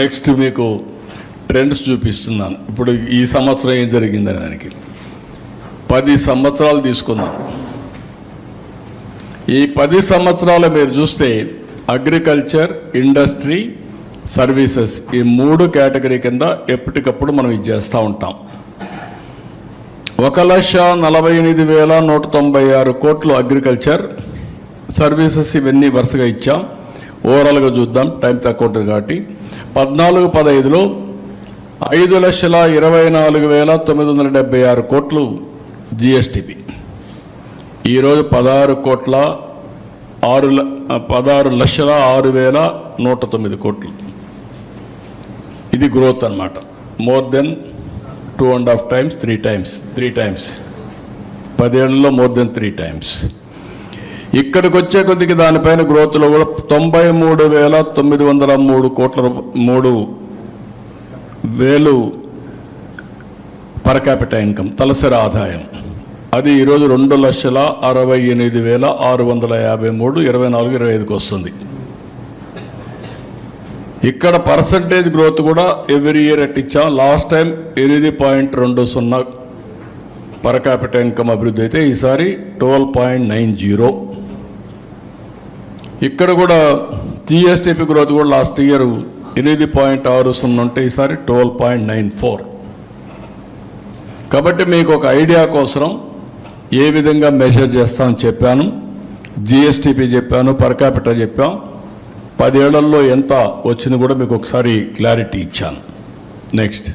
Next మీకు trends చూపిస్తున్నాను. ఇప్పుడు ఈ సంవత్సరం ఏం జరిగిందని దానికి. పది సంవత్సరాలు తీసుకుందాం. ఈ పది సంవత్సరాలు మీరు చూస్తే అగ్రికల్చర్ ఇండస్ట్రీ సర్వీసెస్ ఈ మూడు కేటగిరీ కింద ఎప్పటికప్పుడు మనం ఇది చేస్తూ ఉంటాం. ఒక లక్ష నలభై ఎనిమిది వేల నూట తొంభై ఆరు కోట్లు అగ్రికల్చర్ సర్వీసెస్ ఇవన్నీ వరుసగా ఇచ్చాం. ఓవరాల్గా చూద్దాం టైం తక్కువ ఉంటుంది కాబట్టి. పద్నాలుగు పదహైదులో ఐదు లక్షల ఇరవై నాలుగు వేల తొమ్మిది వందల డెబ్బై ఆరు కోట్లు జిఎస్టిపి. ఈరోజు పదహారు కోట్ల ఆరు ల- పదహారు లక్షల ఆరు వేల నూట తొమ్మిది కోట్లు. ఇది గ్రోత్ అన్నమాట. More than two and half times three times three times. పదేళ్ళలో మోర్ దెన్ త్రీ టైమ్స్. ఇక్కడికి వచ్చే కొద్దికి దానిపైన గ్రోత్లో కూడా తొంభై మూడు వేల తొమ్మిది వందల మూడు కోట్ల మూడు వేలు పర్ క్యాపిటల్ ఇన్కమ్ తలసరి ఆదాయం. అది ఈరోజు రెండు లక్షల అరవై ఎనిమిది వేల ఆరు వందల యాభై మూడు ఇరవై నాలుగు ఇరవై ఐదుకి వస్తుంది. ఇక్కడ పర్సంటేజ్ గ్రోత్ కూడా ఎవ్రీ ఇయర్ ఎట్ ఇచ్చాం. లాస్ట్ టైం ఎనిమిది పాయింట్ రెండు సున్నా పర్ క్యాపిటల్ ఇన్కమ్ అభివృద్ధి అయితే ఈసారి ట్వెల్వ్ పాయింట్ నైన్ జీరో. ఇక్కడ కూడా జిఎస్టిపి గ్రోత్ కూడా లాస్ట్ ఇయర్ ఎనిమిది పాయింట్ ఆరు సున్నా ఉంటే ఈసారి ట్వెల్వ్ పాయింట్ నైన్ ఫోర్ కాబట్టి మీకు ఒక ఐడియా కోసం ఏ విధంగా మెజర్ చేస్తామని చెప్పాను జిఎస్టిపి చెప్పాను పర్ క్యాపిటల్ చెప్పాం. పదేళ్ళలో ఎంత వచ్చింది కూడా మీకు ఒకసారి క్లారిటీ ఇచ్చాను. నెక్స్ట్